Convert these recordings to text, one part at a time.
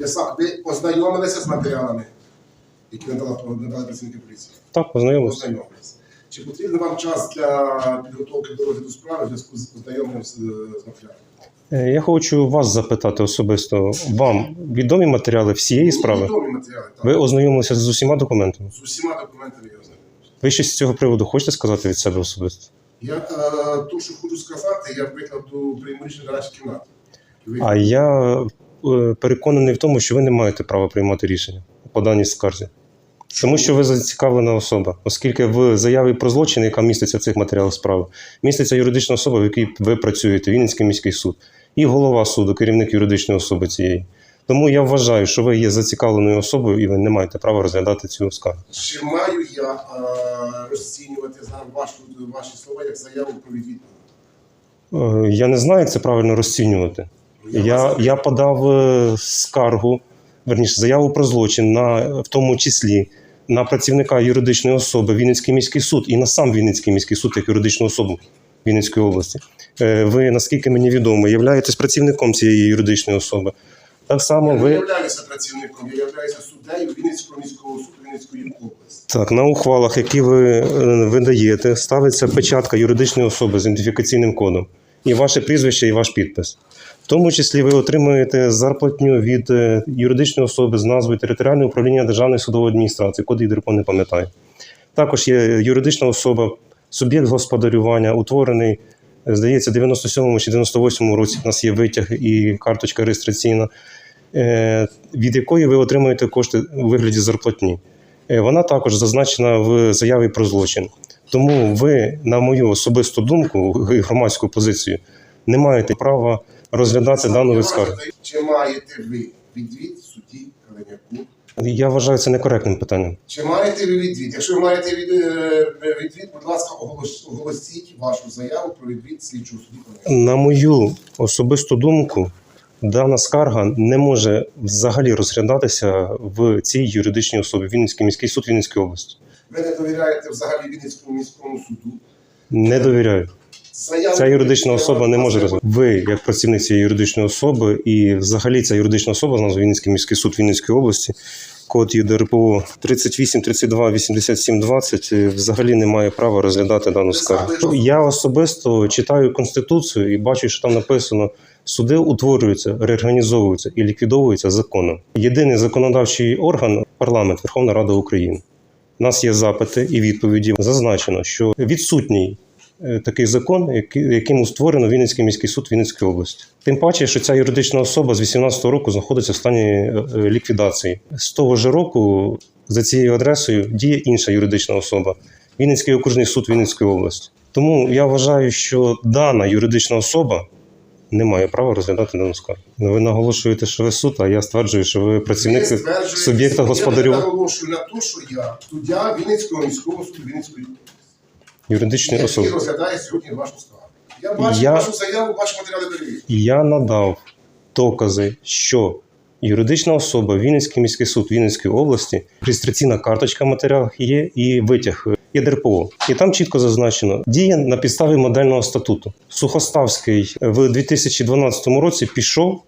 Ви ознайомилися з матеріалами, які надала надали працівники поліції? Так, познайомився. Ознайомилися. Чи потрібен вам час для підготовки до розгляду справи в зв'язку з ознайомленням з, з матеріалами? Е, Я хочу вас запитати особисто. Вам відомі матеріали всієї справи? Відомі матеріали, так. Ви ознайомилися з усіма документами? З усіма документами я ознайомився. Ви щось з цього приводу хочете сказати від себе особисто? Я е, то, що хочу сказати, я викладу прийму рішення на нашій кімнаті. А я е, переконаний в тому, що ви не маєте права приймати рішення по даній скарзі. Тому що ви зацікавлена особа, оскільки в заяві про злочин, яка міститься в цих матеріалах справи, міститься юридична особа, в якій ви працюєте, Вінницький міський суд, і голова суду, керівник юридичної особи цієї. Тому я вважаю, що ви є зацікавленою особою і ви не маєте права розглядати цю скаргу. Чи маю я е, розцінювати вашу, ваші слова як заяву про відвід? Е, Я не знаю, як це правильно розцінювати. Я, я подав е, скаргу, верніше, заяву про злочин, на, в тому числі на працівника юридичної особи Вінницький міський суд і на сам Вінницький міський суд як юридичну особу Вінницької області. Е, Ви, наскільки мені відомо, являєтесь працівником цієї юридичної особи. Так само Я не ви являюся працівником, я являюся суддею Вінницького міського суду Вінницької області. так на ухвалах, які ви е, видаєте, ставиться печатка юридичної особи з ідентифікаційним кодом, і ваше прізвище, і ваш підпис. В тому числі ви отримуєте зарплатню від е, юридичної особи з назвою територіальне управління Державної судової адміністрації, код ЄДРПО не пам'ятаю. Також є юридична особа, суб'єкт господарювання, утворений, здається, 97-му чи 98-му році. У нас є витяг і карточка реєстраційна, е, від якої ви отримуєте кошти у вигляді зарплатні. Е, Вона також зазначена в заяві про злочин. Тому ви, на мою особисту думку громадську позицію, не маєте права розглядати дану від скаргу. Чи маєте ви відвід судді Каленяку? Я вважаю це некоректним питанням. Чи маєте ви відвід? Якщо ви маєте від, е, відвід, будь ласка, оголос- оголосіть вашу заяву про відвід слідчого суду Каленяку. На мою особисту думку, дана скарга не може взагалі розглядатися в цій юридичній особі Вінницький міський суд Вінницької області. Ви не довіряєте взагалі Вінницькому міському суду. Не довіряю. Ця юридична особа не може розглядати. Ви, як працівник цієї юридичної особи, і взагалі ця юридична особа з Вінницький міський суд Вінницької області, код ЄДРПО 38 32 87 20, е, взагалі не має права розглядати дану скаргу. Я особисто читаю конституцію і бачу, що там написано. Суди утворюються, реорганізовуються і ліквідовуються законом. Єдиний законодавчий орган парламент Верховна Рада України. У нас є запити і відповіді. Зазначено, що відсутній такий закон, яким створено Вінницький міський суд Вінницької області. Тим паче, що ця юридична особа з 18-го року знаходиться в стані е, е, ліквідації. З того ж року за цією адресою діє інша юридична особа Вінницький окружний суд Вінницької області. Тому я вважаю, що дана юридична особа не має права розглядати дану скаргу. Ви наголошуєте, що ви суд, а я стверджую, що ви працівник суб'єкта Я господарювання наголошую на те, що я суддя Вінницького міського суду Вінницької області. Юридичної особи. який розглядає сьогодні вашу скаргу. Я бачу Я- вашу заяву, бачу матеріали перевірки. І я надав докази, що юридична особа Вінницький міський суд Вінницької області, реєстраційна карточка в матеріалах є і витяг є ДРПО. І там чітко зазначено діє на підставі модельного статуту. Сухоставський в 2012 році пішов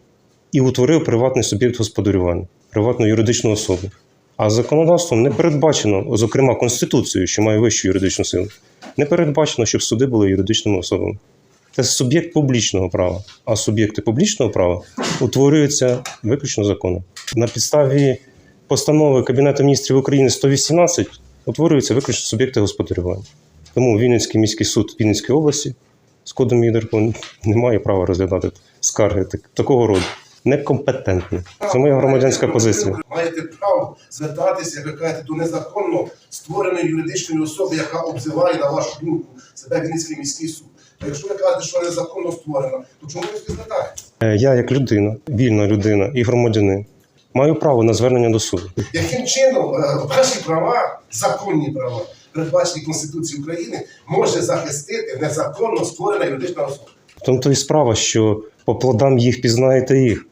і утворив приватний суб'єкт господарювання, приватну юридичну особу. А законодавством не передбачено, зокрема Конституцією, що має вищу юридичну силу, не передбачено, щоб суди були юридичними особами. Це суб'єкт публічного права, а суб'єкти публічного права утворюються виключно законом. На підставі постанови Кабінету міністрів України 118 утворюються виключно суб'єкти господарювання. Тому Вінницький міський суд Вінницької області з кодом ЄДРПО не має права розглядати скарги так- такого роду. Некомпетентні. Це моя громадянська позиція. Маєте право звертатися, як ви кажете, до незаконно створеної юридичної особи, яка обзиває, на вашу думку, себе Вінницький міський суд. А якщо ви кажете, що незаконно створена, то чому ви звертаєтеся? Е, Я, як людина, вільна людина і громадянин, маю право на звернення до суду. Яким чином е, ваші права, законні права, передбачені Конституцією України, може захистити незаконно створена юридична особа? В тому то і справа, що по плодам їх пізнаєте їх.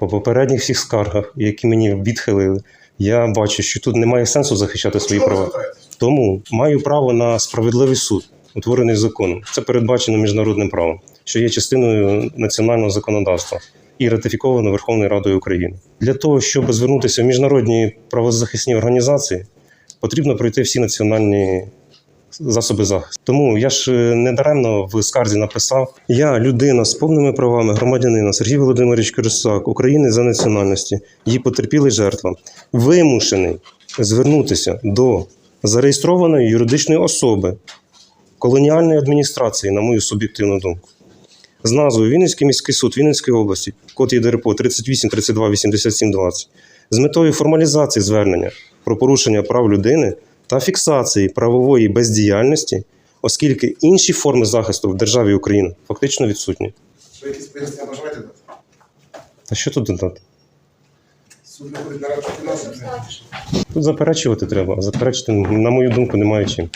По попередніх всіх скаргах, які мені відхилили, я бачу, що тут немає сенсу захищати свої права. Тому маю право на справедливий суд, утворений законом. Це передбачено міжнародним правом, що є частиною національного законодавства. і ратифіковано Верховною Радою України. Для того, щоб звернутися в міжнародні правозахисні організації, потрібно пройти всі національні засоби захисту. Тому я ж е, недаремно в скарзі написав: я людина з повними правами громадянина Сергій Володимирович Корсак, України за національності, її потерпілий жертва, вимушений звернутися до зареєстрованої юридичної особи колоніальної адміністрації, на мою суб'єктивну думку. З назвою Вінницький міський суд Вінницької області, код ЄДРПО 38 32 87 20, з метою формалізації звернення про порушення прав людини та фіксації правової бездіяльності, оскільки інші форми захисту в державі Україна фактично відсутні. Ви якісь пояснення бажаєте дати? А що тут додати? Суд. Тут заперечувати треба, а заперечити, на мою думку, немає чим.